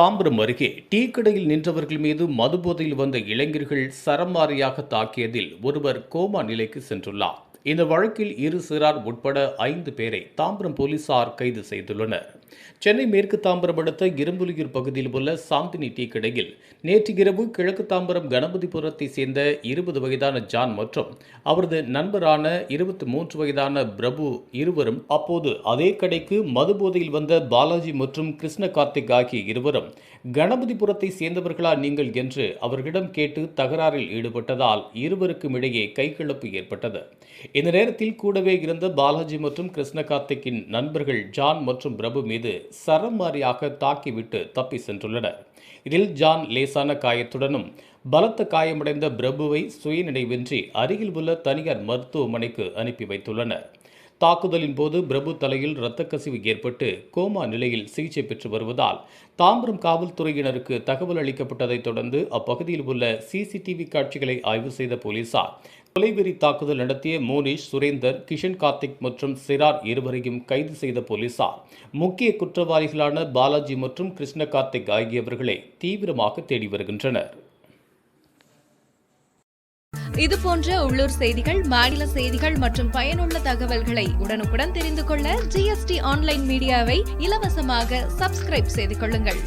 தாம்பரம் அருகே டீ கடையில் நின்றவர்கள் மீது மதுபோதையில் வந்த இளைஞர்கள் சரமாரியாக தாக்கியதில் ஒருவர் கோமா நிலைக்கு சென்றுள்ளார். இந்த வழக்கில் இரு சிறார் உட்பட ஐந்து பேரை தாம்பரம் போலீசார் கைது செய்துள்ளனர். சென்னை மேற்கு தாம்பரம் அடுத்த இரும்புலியூர் பகுதியில் உள்ள சாந்தினி டீ கடையில் நேற்று இரவு கிழக்கு தாம்பரம் கணபதிபுரத்தை சேர்ந்த இருபது வயதான ஜான் மற்றும் அவரது நண்பரான இருபத்தி மூன்று வயதான பிரபு இருவரும் அப்போது அதே கடைக்கு மதுபோதையில் வந்த பாலாஜி மற்றும் கிருஷ்ண கார்த்திக் ஆகிய இருவரும் கணபதிபுரத்தை சேர்ந்தவர்களா நீங்கள்? என்று அவர்களிடம் கேட்டு தகராறில் ஈடுபட்டதால் இருவருக்கும் இடையே கைகலப்பு ஏற்பட்டது. இந்த நேரத்தில் கூடவே இருந்த பாலாஜி மற்றும் கிருஷ்ண கார்த்திக்கின் நண்பர்கள் ஜான் மற்றும் பிரபு மீது சரமாரியாக தாக்கிவிட்டு தப்பி சென்றுள்ளனர். இதில் ஜான் லேசான காயத்துடனும் பலத்த காயமடைந்த பிரபுவை சுயநினைவின்றி அருகில் உள்ள தனியார் மருத்துவமனைக்கு அனுப்பி வைத்துள்ளனர். தாக்குதலின் போது பிரபு தலையில் இரத்த கசிவு ஏற்பட்டு கோமா நிலையில் சிகிச்சை பெற்று வருவதால் தாம்பரம் காவல்துறையினருக்கு தகவல் அளிக்கப்பட்டதைத் தொடர்ந்து அப்பகுதியில் உள்ள சிசிடிவி காட்சிகளை ஆய்வு செய்த போலீசார் கொலைவெறி தாக்குதல் நடத்திய மோனிஷ் சுரேந்தர் கிஷன் கார்த்திக் மற்றும் சிறார் இருவரையும் கைது செய்த போலீசார். முக்கிய குற்றவாளிகளான பாலாஜி மற்றும் கிருஷ்ண கார்த்திக் ஆகியவர்களை தீவிரமாக தேடி வருகின்றனர். இது போன்ற உள்ளூர் செய்திகள் மாநில செய்திகள் மற்றும் பயனுள்ள தகவல்களை உடனுக்குடன் தெரிந்து கொள்ள ஜிஎஸ்டி ஆன்லைன் மீடியாவை இலவசமாக சப்ஸ்கிரைப் செய்து கொள்ளுங்கள்.